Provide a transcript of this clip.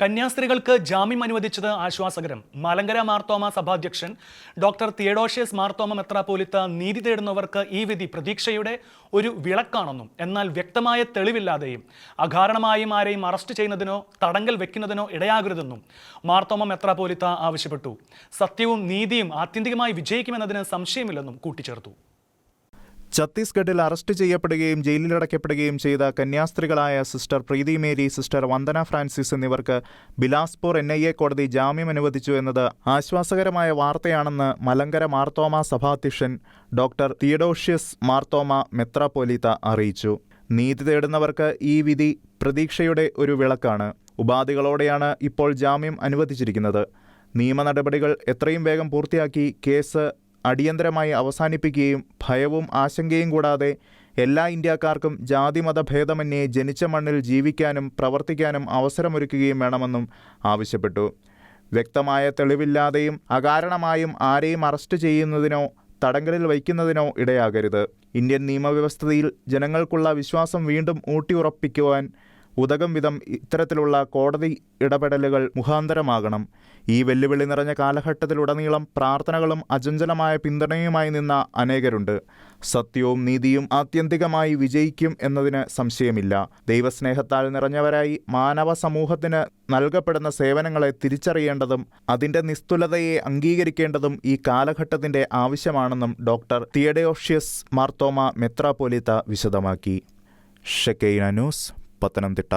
കന്യാസ്ത്രീകൾക്ക് ജാമ്യം അനുവദിച്ചത് ആശ്വാസകരം. മലങ്കര മാർത്തോമ സഭാധ്യക്ഷൻ ഡോക്ടർ തിയഡോഷ്യസ് മാർത്തോമ മെത്രാപോലിത്ത നീതി തേടുന്നവർക്ക് ഈ വിധി പ്രതീക്ഷയുടെ ഒരു വിളക്കാണെന്നും എന്നാൽ വ്യക്തമായ തെളിവില്ലാതെയും അകാരണമായും ആരെയും അറസ്റ്റ് ചെയ്യുന്നതിനോ തടങ്കൽ വെക്കുന്നതിനോ ഇടയാകരുതെന്നും മാർത്തോമ മെത്രാപ്പോലിത്ത ആവശ്യപ്പെട്ടു. സത്യവും നീതിയും ആത്യന്തികമായി വിജയിക്കുമെന്നതിന് സംശയമില്ലെന്നും കൂട്ടിച്ചേർത്തു. ഛത്തീസ്ഗഡിൽ അറസ്റ്റ് ചെയ്യപ്പെടുകയും ജയിലിലടയ്ക്കപ്പെടുകയും ചെയ്ത കന്യാസ്ത്രീകളായ sister Preethi Mary sister Vandana Francis എന്നിവർക്ക് ബിലാസ്പൂർ എൻ ഐ എ കോടതി ജാമ്യം അനുവദിച്ചു എന്നത് ആശ്വാസകരമായ വാർത്തയാണെന്ന് മലങ്കര മാർത്തോമ സഭാധ്യക്ഷൻ ഡോക്ടർ തിയഡോഷ്യസ് മാർത്തോമ മെത്രാപോലീത്ത അറിയിച്ചു. നീതി തേടുന്നവർക്ക് ഈ വിധി പ്രതീക്ഷയുടെ ഒരു വിളക്കാണ്. ഉപാധികളോടെയാണ് ഇപ്പോൾ ജാമ്യം അനുവദിച്ചിരിക്കുന്നത്. നിയമ നടപടികൾ എത്രയും വേഗം പൂർത്തിയാക്കി കേസ് അടിയന്തരമായി അവസാനിപ്പിക്കുകയും ഭയവും ആശങ്കയും കൂടാതെ എല്ലാ ഇന്ത്യക്കാർക്കും ജാതിമത ഭേദമന്യേ ജനിച്ച മണ്ണിൽ ജീവിക്കാനും പ്രവർത്തിക്കാനും അവസരമൊരുക്കുകയും വേണമെന്നും ആവശ്യപ്പെട്ടു. വ്യക്തമായ തെളിവില്ലാതെയും അകാരണമായും ആരെയും അറസ്റ്റ് ചെയ്യുന്നതിനോ തടങ്കലിൽ വയ്ക്കുന്നതിനോ ഇടയാകരുത്. ഇന്ത്യൻ നിയമവ്യവസ്ഥയിൽ ജനങ്ങൾക്കുള്ള വിശ്വാസം വീണ്ടും ഊട്ടിയുറപ്പിക്കുവാൻ ഉതകം വിധം ഇത്തരത്തിലുള്ള കോടതി ഇടപെടലുകൾ മുഖാന്തരമാകണം. ഈ വെല്ലുവിളി നിറഞ്ഞ കാലഘട്ടത്തിലുടനീളം പ്രാർത്ഥനകളും അചഞ്ചലമായ പിന്തുണയുമായി നിന്ന അനേകരുണ്ട്. സത്യവും നീതിയും ആത്യന്തികമായി വിജയിക്കും എന്നതിന് സംശയമില്ല. ദൈവസ്നേഹത്താൽ നിറഞ്ഞവരായി മാനവ സമൂഹത്തിന് നൽകപ്പെടുന്ന സേവനങ്ങളെ തിരിച്ചറിയേണ്ടതും അതിന്റെ നിസ്തുലതയെ അംഗീകരിക്കേണ്ടതും ഈ കാലഘട്ടത്തിന്റെ ആവശ്യമാണെന്നും ഡോക്ടർ തിയഡയോഷ്യസ് മാർത്തോമ മെത്രാപോലിത്ത വിശദമാക്കി. ഷെക്കൈന ന്യൂസ് പത്തനംതിട്ട